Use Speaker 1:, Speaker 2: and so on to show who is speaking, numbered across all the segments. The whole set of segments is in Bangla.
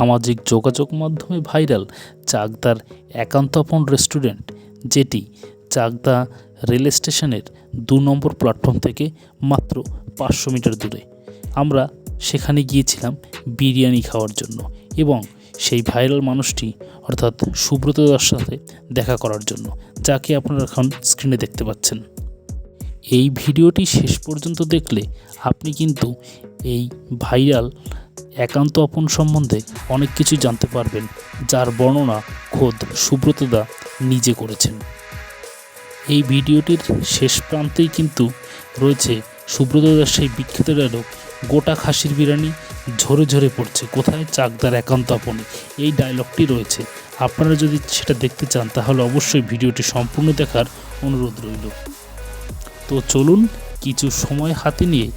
Speaker 1: সামাজিক যোগাযোগ মাধ্যমে ভাইরাল চাকদার একান্তপন রেস্টুরেন্ট, যেটি চাকদা রেল স্টেশনের দু নম্বর প্ল্যাটফর্ম থেকে মাত্র পাঁচশো মিটার দূরে। আমরা সেখানে গিয়েছিলাম বিরিয়ানি খাওয়ার জন্য এবং সেই ভাইরাল মানুষটি অর্থাৎ সুব্রত দার সাথে দেখা করার জন্য, যাকে আপনারা এখন স্ক্রিনে দেখতে পাচ্ছেন। এই ভিডিওটি শেষ পর্যন্ত দেখলে আপনি কিন্তু এই ভাইরাল একান্ত আপন সম্বন্ধে অনেক কিছু জানতে পারবেন, যার বর্ণনা খোদ সুব্রতদা নিজে করেছেন। এই ভিডিওটির শেষ প্রান্তেই কিন্তু রয়েছে সুব্রতদার সেই বিখ্যাত ডায়লগ গোটা খাসির বিরিয়ানি ঝরে ঝরে পড়ছে, কোথায় চাকদার একান্ত আপনে? এই ডায়লগটি রয়েছে। আপনারা যদি সেটা দেখতে চান, তাহলে অবশ্যই ভিডিওটি সম্পূর্ণ দেখার অনুরোধ রইল। তো চলুন কিছু সময় হাতে নিয়ে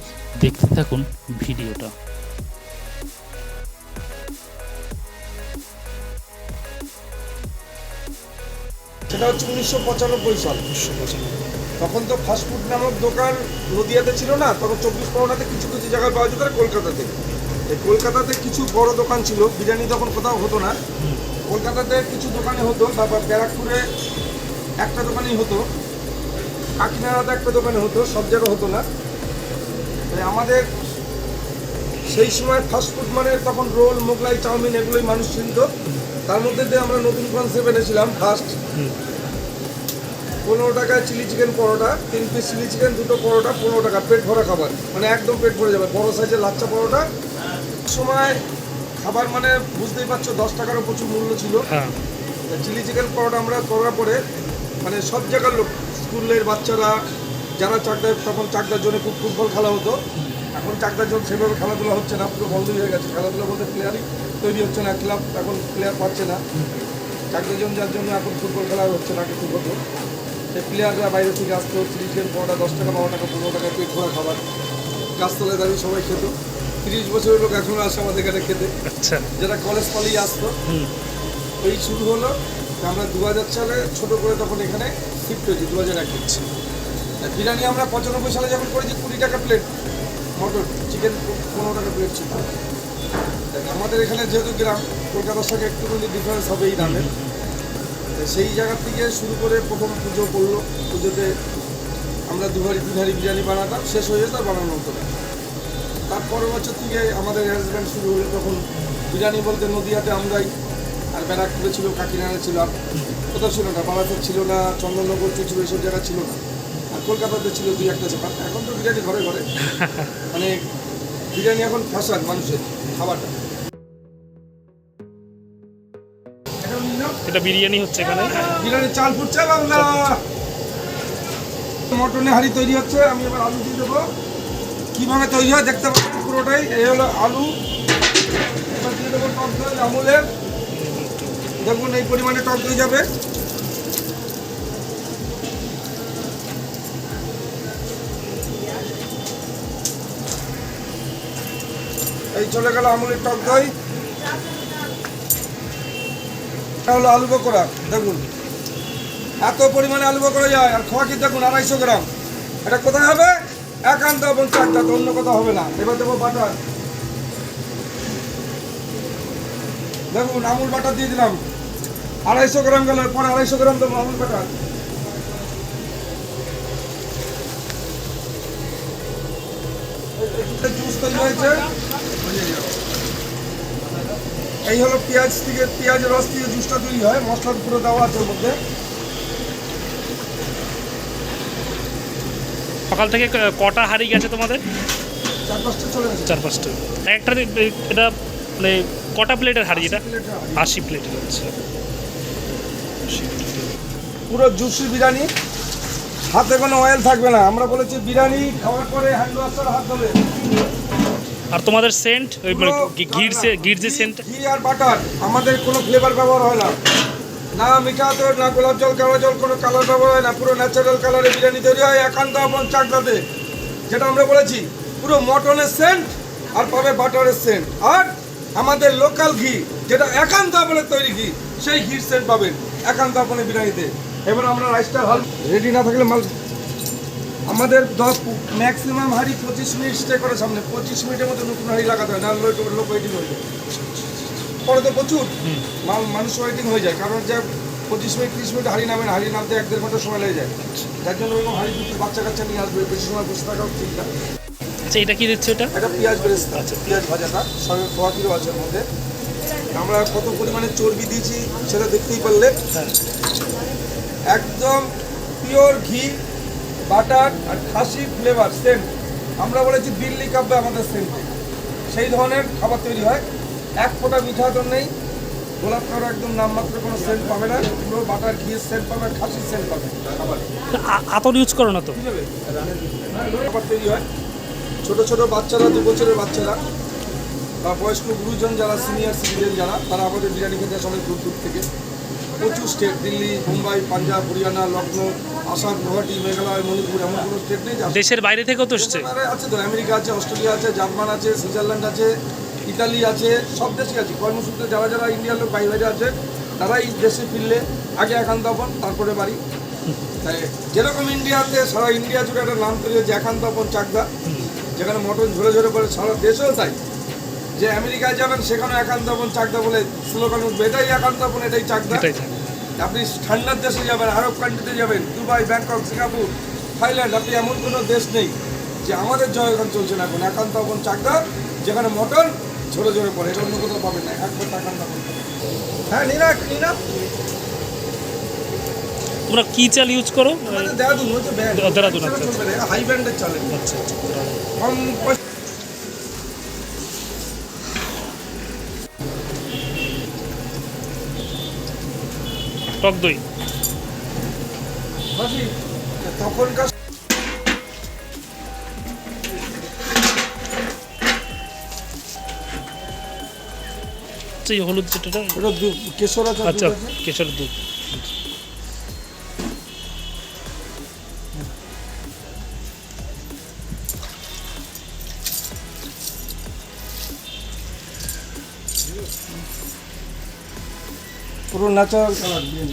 Speaker 1: দেখতে থাকুন ভিডিওটা।
Speaker 2: সেটা হচ্ছে উনিশশো পঁচানব্বই সাল। তখন তো ফাস্টফুড নামক দোকান নদিয়াতে ছিল না তখন চব্বিশ পরগনাতে কিছু কিছু জায়গায় পাওয়া যেত কলকাতাতে। এই কলকাতাতে কিছু বড় দোকান ছিল বিরিয়ানি তখন কোথাও হতো না। কলকাতাতে কিছু দোকানে হতো তারপর ব্যারাকপুরে একটা দোকানেই হতো কাকিনাড়াতে একটা দোকানে হতো সব জায়গায় হতো না। তাই আমাদের সেই সময় ফাস্টফুড মানে তখন রোল মোগলাই চাউমিন এগুলোই মানুষ চিনত। তার মধ্যে দিয়ে আমরা নতুন কনসেপ্ট এনেছিলাম ফার্স্ট পনেরো টাকায় চিলি চিকেন পরোটা তিন পিস চিলি চিকেন দুটো পরোটা পনেরো টাকা পেট ভরা খাবার। মানে একদম পেট ভরে যাবে বড় সাইজের লাচ্চা পরোটা। সময় খাবার মানে বুঝতেই পারছ দশ টাকারও প্রচুর মূল্য ছিল।
Speaker 1: হ্যাঁ।
Speaker 2: চিলি চিকেন পরোটা আমরা করার পরে মানে সব জায়গার লোক স্কুলের বাচ্চারা যারা চাকদায় তখন চাকদার জন্য খুব ফুটবল খেলা হতো। এখন চাকদার জন্য সেভাবে খেলাধুলা হচ্ছে না পুরো বন্ধ হয়ে গেছে। খেলাধুলা বলতে প্লেয়ারই তৈরি হচ্ছে না ক্লাব এখন প্লেয়ার পাচ্ছে না। চাকদার জন্য যার জন্য এখন ফুটবল খেলা হচ্ছে না কিছু হতো সেই প্লেয়াররা বাইরে থেকে আসতো চিলি চিকেন পরোটা দশ টাকা বারো টাকা পনেরো টাকা পেট ভরা খাবার। গাছতলায় দাঁড়িয়ে সবাই খেত। তিরিশ বছরের লোক এখনও আসে আমাদের এখানে খেতে।
Speaker 1: আচ্ছা।
Speaker 2: যারা কলেজ পালিয়ে আসতো। এই শুরু হলো আমরা দু হাজার সালে ছোটো করে তখন এখানে শিফট হয়েছি দু হাজার একে বিরিয়ানি আমরা পঁচানব্বই সালে যখন করেছি কুড়ি টাকা প্লেট মটন চিকেন পনেরো টাকা প্লেট ছিল। আমাদের এখানে যেহেতু গ্রাম, কলকাতার সঙ্গে একটু ডিফারেন্স হবে এই দামের সেই জায়গা থেকে শুরু করে প্রথম পুজো করল। পুজোতে আমরা দুহারি তিনহারি বিরিয়ানি বানাতাম, শেষ হয়ে যেত বানানো হতো না। তার পরের বছর থেকে আমাদের অ্যারেঞ্জমেন্ট শুরু হলো তখন বিরিয়ানি বলতে নদীয়াতে আমরাই। আর ব্যারাকপুরে ছিল কাকিনাড়া ছিল আর কোথাও ছিল না বালাপুর ছিল না, চন্দননগর ছিল এইসব জায়গা ছিল না। কলকাতাতে ছিল দুই একটা দোকান এখন তো বিরিয়ানি ঘরে ঘরে। মানে বিরিয়ানি এখন ফ্যাশন মানুষের খাবারটা।
Speaker 1: এটা বিরিয়ানি হচ্ছে এখানে।
Speaker 2: বিরিয়ানি চাল ফুটছে বাংলা। মটনে হাঁড়ি তৈরি হচ্ছে। আমি এবার আলু দিয়ে দেবো। কীভাবে তৈরি হয় দেখতে পাচ্ছেন পুরোটাই। এই হলো আলু। এবার দিয়ে দেবো টক দই আমুলের। দেখুন এই পরিমাণে টক দই যাবে। এই চলে গেল আমুলের টক দই। হলো আলু পকোড়া, দেখুন। এত পরিমাণে আলু পকোড়া যায়, আর খোয়া কি দেখুন, আড়াইশো গ্রাম। এটা কোথায় হবে? একান্ত এবং চারটা, তো অন্য কোথাও হবে না। এবার দেবো বাটার। দেখুন, আমুল বাটার দিয়ে দিলাম। আড়াইশো গ্রাম গেল পরে আড়াইশো গ্রাম দেবো আমুল বাটার। জুস তৈরি হয়েছে। এই হলো পেঁয়াজ থেকে পেঁয়াজের রস থেকে জুসটা তৈরি হয় মশলা পুরো দেওয়া আছে ওর মধ্যে।
Speaker 3: সকাল থেকে কটা হারিয়ে গেছে তোমাদের?
Speaker 2: চার পাঁচটা চলে গেছে।
Speaker 3: চার পাঁচটা। একটা এটা মানে কটা প্লেটের হাড়ি এটা?
Speaker 2: প্লেটে
Speaker 3: আশি প্লেটের আচ্ছা।
Speaker 2: পুরো জুসি বিরিয়ানি। হাতে কোনো অয়েল থাকবে না। আমরা বলেছি বিরিয়ানি খাওয়ার পরে হ্যান্ড ওয়াশ হাত ধোবে।
Speaker 3: আর তোমাদের সেন্ট ওই মানে ঘির ঘির যে সেন্ট
Speaker 2: ঘি আর বাটার আমাদের কোনো ফ্লেভার ব্যবহার হয় না। না মিঠা আতর না গোলাপ জল কালো জল কোনো কালার ব্যবহার হয় না। পুরো ন্যাচারাল কালারে বিরিয়ানি তৈরি হয় একান্ত এবং চাকদাতে। যেটা আমরা বলেছি পুরো মটনের সেন্ট আর পাবে বাটারের সেন্ট আর আমাদের লোকাল ঘি যেটা একান্ত আপনের তৈরি ঘি সেই ঘির সেন্ট পাবেন একান্ত আপনের বিরিয়ানিতে। এবার আমরা রাইসটা হাল রেডি না থাকলে মাল আমাদের দশ ম্যাক্সিমাম হাঁড়ি পঁচিশ মিনিট স্টে করে সামনে। পঁচিশ মিনিটের মধ্যে নতুন হাঁড়ি লাগাতে হয় না লোক লোক ওয়েটিং হয়ে যায়। পরে তো প্রচুর। মানুষ ওয়েটিং হয়ে যায় কারণ যে পঁচিশ মিনিট তিরিশ মিনিট হাড়ি নামেন হাড়ি নামতে এক দেড় ঘণ্টা সময় লেগে যায়। যার জন্য ওরকম হাড়ি দুটো বাচ্চা কাচ্চা নিয়ে আসবে বেশি সময় বসে থাকাও ঠিক না।
Speaker 3: আচ্ছা এটা কি দিচ্ছে এটা
Speaker 2: একটা পেঁয়াজ বেরেস্তা। আছে পেঁয়াজ ভাজাটা সঙ্গে পোয়া কিলো আছে এর মধ্যে। আমরা কত পরিমাণে চর্বি দিয়েছি সেটা দেখতেই পারলে।
Speaker 3: হ্যাঁ।
Speaker 2: একদম পিওর ঘি বাটার আর খাসি ফ্লেভার সেন্ট আমরা বলেছি দিল্লি কাব্যে আমাদের সেন্ট সেই ধরনের খাবার তৈরি হয়। এক ফোঁটা মিঠা তো নেই। গোলাপ খাওয়ার একদম নামমাত্র কোনো সেন্ট পাবে না। পুরো বাটার ঘিয়ের সেন্ট পাবে খাসির সেন্ট পাবে। খাবার
Speaker 3: আতর ইউজ করো না তো।
Speaker 2: খাবার তৈরি হয়। ছোট ছোট বাচ্চারা দু বছরের বাচ্চারা বা বয়স্ক গুরুজন যারা সিনিয়র সিটিজেন যারা তারা আমাদের বিরিয়ানি খেতে আসে অনেক দূর দূর থেকে। প্রচুর স্টেট দিল্লি মুম্বাই পাঞ্জাব হরিয়ানা লখনৌ আসাম গুয়াহাটি মেঘালয় মণিপুর এমন কোনো স্টেট নেই
Speaker 3: দেশের বাইরে থেকেও তো এসছে।
Speaker 2: আছে তো আমেরিকা আছে অস্ট্রেলিয়া আছে জার্মান আছে সুইজারল্যান্ড আছে ইতালি আছে সব দেশে আছে। কর্মসূত্রে যারা যারা ইন্ডিয়ার লোক বাইরে বাইরে আছে এই দেশে ফিরলে আগে একান্ত আপন তারপরে বাড়ি। তাই যেরকম ইন্ডিয়াতে সারা ইন্ডিয়া জুড়ে একটা নাম তৈরি হয়েছে একান্ত আপন চাকদা যেখানে মটন ঝরে ঝরে পড়ে সারা দেশেও তাই। যে আমেরিকায় যাবেন সেখানে একান্ত আপন চাকদা বলে স্লোগান উঠবে। এটাই একান্ত আপন এটাই চাকদা। আপনি ঠান্ডার দেশে যাবেন আরব কান্ট্রিতে যাবেন দুবাই ব্যাংকক সিঙ্গাপুর থাইল্যান্ড আপনি এমন কোনো দেশ নেই যে আমাদের জয়গান চলছে না এখন। একান্ত এখন চাকদা যেখানে মটন ঝরে ঝরে পড়ে এটা অন্য কোথাও পাবেন না। একবার একান্ত আপন। হ্যাঁ নিনা নিনা।
Speaker 3: তোমরা কি চাল ইউজ করো?
Speaker 2: দেরাদুন হচ্ছে ব্যান্ড।
Speaker 3: দেরাদুন, আচ্ছা,
Speaker 2: হাই ব্যান্ডের চলে।
Speaker 3: আচ্ছা টক দই
Speaker 2: তখনকার
Speaker 3: সেই হলুদ যেটা আচ্ছা। কেশর দুধ।
Speaker 2: পুরো ন্যাচারাল কালার দিয়ে।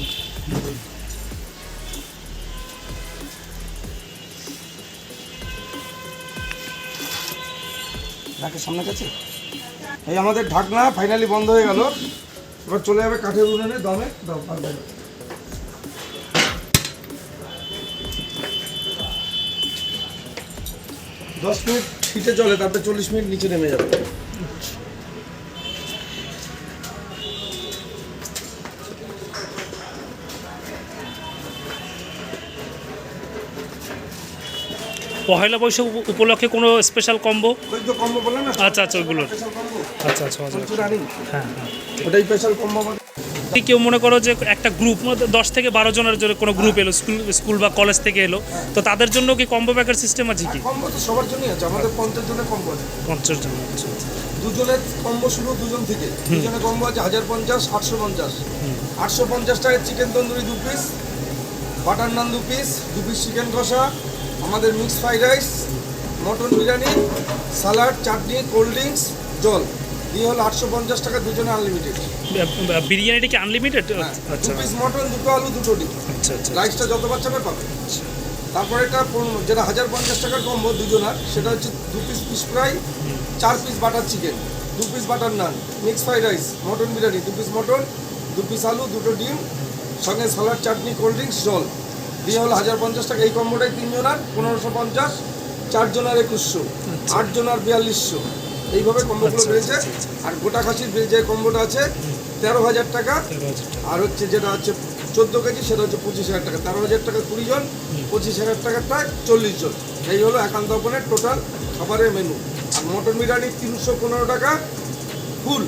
Speaker 2: নাকের সামনে কাছে এই আমাদের ঢাকনা ফাইনালি বন্ধ হয়ে গেল এবার চলে যাবে কাঠের উনুনে, দমে বাইরে। দশ মিনিট হিটে চলে, তারপরে চল্লিশ মিনিট নিচে নেমে যাবে
Speaker 3: পহেলা বৈশাখ উপ- উপলক্ষে কোনো স্পেশাল কম্বো আচ্ছা আচ্ছা ওইগুলোর। আচ্ছা আচ্ছা আচ্ছা। হ্যাঁ হ্যাঁ
Speaker 2: ওটাই স্পেশাল কম্বো
Speaker 3: কেউ মনে করো যে একটা গ্রুপ দশ থেকে বারো জনের জন্য কোনো গ্রুপ এলো স্কুল স্কুল বা কলেজ থেকে এলো তো তাদের জন্য কি কম্বো প্যাকের সিস্টেম আছে কি?
Speaker 2: সবার জন্যই আছে আমাদের পঞ্চাশ জনের কম্বো আছে।
Speaker 3: পঞ্চাশ জন আচ্ছা
Speaker 2: দুজনের কম্বো শুরু দুজন থেকে। দুজনের কম্বো আছে হাজার পঞ্চাশ আটশো পঞ্চাশ। আটশো পঞ্চাশ টাকায় চিকেন তন্দুরি দু পিস বাটার নান দু পিস দু পিস চিকেন কষা আমাদের mix fried rice mutton biryani salad chutney cold drinks জল। দিয়ে হলো আটশো পঞ্চাশ টাকা দুজনে আনলিমিটেড
Speaker 3: বিরিয়ানিটা কি আনলিমিটেড
Speaker 2: দু
Speaker 3: আচ্ছা
Speaker 2: পিস মটন দুটো আলু দুটো ডিম।
Speaker 3: আচ্ছা আচ্ছা।
Speaker 2: রাইসটা যত বাচ্চাবে পাবে। তারপরে একটা যেটা হাজার পঞ্চাশ টাকার কম্বো দুজনার সেটা হচ্ছে দু পিস ফিশ ফ্রাই চার পিস বাটার চিকেন দু piece butter naan mix fried rice mutton biryani দু পিস মটন দু পিস আলু দুটো ডিম সঙ্গে সালাড চাটনি কোল্ড ড্রিঙ্কস জল। দিয়ে হলো হাজার পঞ্চাশ টাকা। এই কম্বোটাই তিনজনার পনেরোশো পঞ্চাশ চারজনার একুশশো আটজনার বিয়াল্লিশশো। এইভাবে কম্বোগুলো
Speaker 3: আচ্ছা,
Speaker 2: বেড়েছে।
Speaker 3: আচ্ছা, আচ্ছা,
Speaker 2: আর গোটা খাসির যে কম্বোটা আছে তেরো হাজার টাকা। আর হচ্ছে যেটা হচ্ছে চোদ্দ কেজি সেটা হচ্ছে পঁচিশ হাজার টাকা। তেরো হাজার টাকা কুড়ি জন পঁচিশ হাজার টাকারটা চল্লিশ জন। এই হলো একান্ত ওপেনের টোটাল খাবারের মেনু। আর মটন বিরিয়ানি তিনশো পনেরো টাকা ফুল।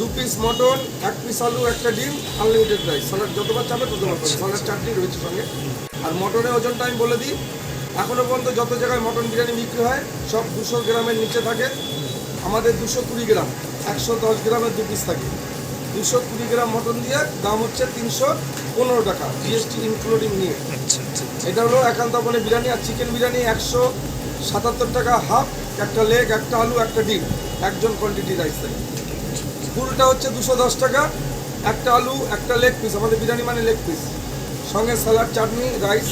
Speaker 2: দু পিস মটন এক পিস আলু একটা ডিম আনলিমিটেড রাইস স্যালাড যতবার চাবে ততবার পাবে। স্যালাড চাটনি রয়েছে সঙ্গে। আর মটনের ওজনটা আমি বলে দিই এখনও পর্যন্ত যত জায়গায় মটন বিরিয়ানি বিক্রি হয় সব দুশো গ্রামের নিচে থাকে। আমাদের দুশো কুড়ি গ্রাম একশো দশ গ্রামের দু পিস থাকে। দুশো কুড়ি গ্রাম মটন দিয়ে দাম হচ্ছে তিনশো পনেরো টাকা জিএসটি ইনক্লুডিং নিয়ে এটা হলো একান্ত বলে বিরিয়ানি আর চিকেন বিরিয়ানি একশো সাতাত্তর টাকা হাফ একটা লেগ একটা আলু একটা ডিম। একজন কোয়ান্টিটি রাইস থাকে। ফুলটা হচ্ছে দুশো দশ টাকা। একটা আলু একটা লেগ পিস আমাদের বিরিয়ানি মানে লেগ পিস সঙ্গে স্যালাড চাটনি রাইস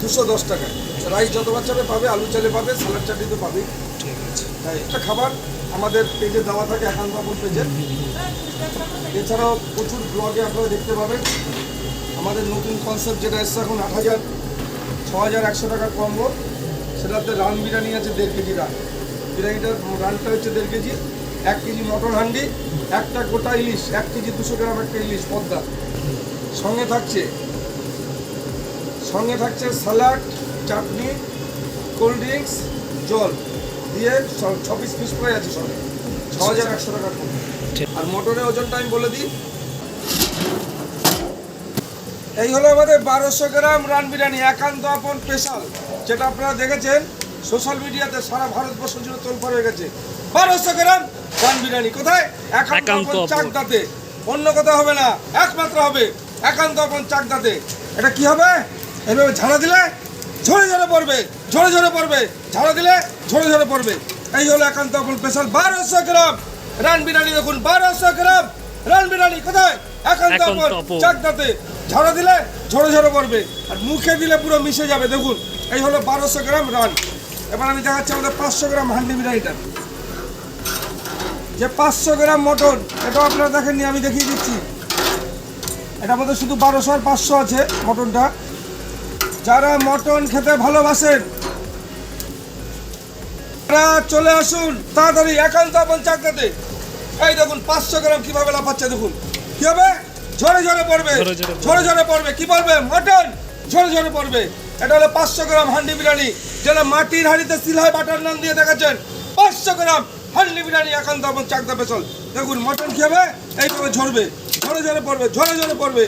Speaker 2: দুশো দশ টাকা। রাইস যত বাচ্চাবে পাবে আলু চালে পাবে স্যালাড চাটনি তো পাবেই।
Speaker 3: ঠিক আছে।
Speaker 2: তাই একটা খাবার আমাদের পেজে দেওয়া থাকে একান্ত আপন পেজে। এছাড়াও প্রচুর ব্লগে আপনারা দেখতে পাবেন। আমাদের নতুন কনসেপ্ট যেটা এসছে এখন আট হাজার ছ হাজার একশো টাকা কম্বো সেটাতে রান বিরিয়ানি আছে দেড় কেজি রান বিরিয়ানিটার রানটা হচ্ছে দেড় কেজি। এক কেজি মটন হান্ডি, একটা গোটা ইলিশ, এক কেজি দুশো গ্রাম একটা ইলিশ পদ্মা। সঙ্গে থাকছে সঙ্গে থাকছে স্যালাড, চাটনি, কোল্ড ড্রিঙ্কস, জল। দিয়ে ছ- পিস পিস ফ্রাই আছে সঙ্গে ছ হাজার একশো টাকা আর মটনের ওজনটা আমি বলে দিই। এই হলো আমাদের বারোশো গ্রাম রান বিরিয়ানি, একান্ত আপন স্পেশাল যেটা আপনারা দেখেছেন। সোশ্যাল মিডিয়াতে সারা ভারতবর্ষ জুড়ে তোলপাড় হয়ে গেছে। বারোশো গ্রাম রান বিরিয়ানি কোথায়? একান্ত। চাকদাতে। অন্য কোথাও হবে না একমাত্র হবে একান্ত আপন চাকদাতে। এটা কি হবে? এভাবে ঝাড়া দিলে ঝরে ঝরে পড়বে ঝরে ঝরে পড়বে ঝাড়া দিলে ঝরে ঝরে পড়বে। এই হলো একান্ত আপন স্পেশাল বারোশো গ্রাম। রান বিরিয়ানি দেখুন বারোশো গ্রাম। রান বিরিয়ানি কোথায়? একান্ত আপন। চাকদাতে। ঝাড়া দিলে ঝরে ঝরে পড়বে আর মুখে দিলে পুরো মিশে যাবে দেখুন। এই হলো বারোশো গ্রাম রান এবার আমি দেখাচ্ছি আমাদের পাঁচশো গ্রাম হান্ডি বিরিয়ানিটা। যে পাঁচশো গ্রাম মটন এটাও আপনারা দেখেননি আমি দেখিয়ে দিচ্ছি। এটার মধ্যে শুধু বারোশো আর পাঁচশো আছে মটনটা। যারা মটন খেতে ভালোবাসেন তারা চলে আসুন তাড়াতাড়ি একান্ত আপন চাকদাতে এই দেখুন পাঁচশো গ্রাম কীভাবে লাফাচ্ছে দেখুন। কি হবে? ঝরে ঝরে পড়বে
Speaker 3: ঝরে ঝরে পড়বে।
Speaker 2: কি পড়বে মটন! ঝরে ঝরে পড়বে। এটা হলো পাঁচশো গ্রাম হান্ডি বিরিয়ানি যেটা মাটির হাঁড়িতে সিলহাই বাটার নাম দিয়ে দেখাচ্ছেন। পাঁচশো গ্রাম হান্ডি বিরিয়ানি, একান্ত আপন চাকদা পেছল। দেখুন, মটন হবে? এইভাবে ঝরবে। ঝরে ঝরে পড়বে, ঝরে ঝরে পড়বে।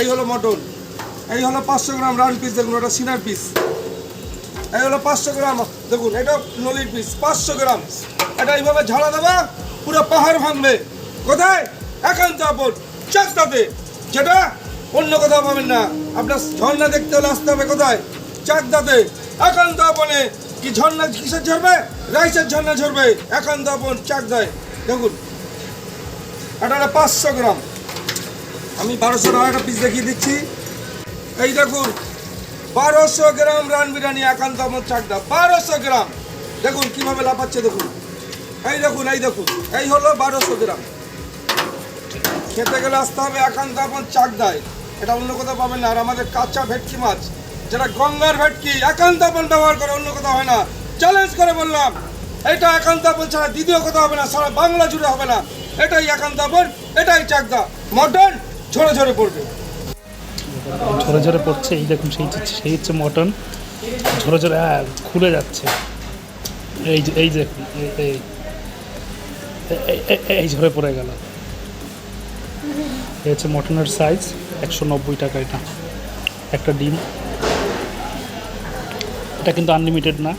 Speaker 2: এই হলো মটন। এই হলো পাঁচশো গ্রাম রান পিস দেখুন, ওটা সিনার পিস এই হলো পাঁচশো গ্রাম, দেখুন, এটা নলির পিস পাঁচশো গ্রাম। এটা এইভাবে ঝাড়া দেবা, পুরো পাহাড় ভাঙবে। কোথায়? একান্ত আপন, চাকদাতে। যেটা অন্য কোথাও পাবেন না। আপনার ঝর্ণা দেখতে হলে আসতে হবে কোথায়? চাকদাতে। একান্ত আপনে কি ঝর্ণা, কিসের ঝরবে রাইসের ঝর্ণা ঝরবে। একান্ত আপন চাকদায় দেখুন এটা পাঁচশো গ্রাম। আমি বারোশো টাকা পিস দেখিয়ে দিচ্ছি। এই দেখুন, বারোশো গ্রাম রান বিরিয়ানি একান্ত আমার চাকদা বারোশো গ্রাম। দেখুন, কীভাবে লাফাচ্ছে দেখুন। এই দেখুন এই দেখুন, এই হলো বারোশো গ্রাম। খেতে গেলে আসতে হবে একান্ত আপন চাকদায় এটা অন্য কোথাও পাবেন না। আর আমাদের কাঁচা ভেটকি মাছ। যেটা গঙ্গার ভেটকি একান্ত আপন ব্যবহার করে অন্য কোথাও হয় না। চ্যালেঞ্জ করে বললাম এটা একান্ত আপন ছাড়া দ্বিতীয় কোথাও হবে না সারা বাংলা জুড়ে হবে না। এটাই একান্ত আপন এটাই চাকদা। মটন ঝরে ঝরে পড়বে।
Speaker 3: ঝরে ঝরে পড়ছে এই দেখুন সেই সেই হচ্ছে মটন ঝরে ঝরে হ্যাঁ, খুলে যাচ্ছে। এই যে এই এই- এই- এই ঝরে পড়ে গেল। এই হচ্ছে মটনের সাইজ একশো নব্বই টাকা এটা। একটা ডিম। এটা কিন্তু আনলিমিটেড না।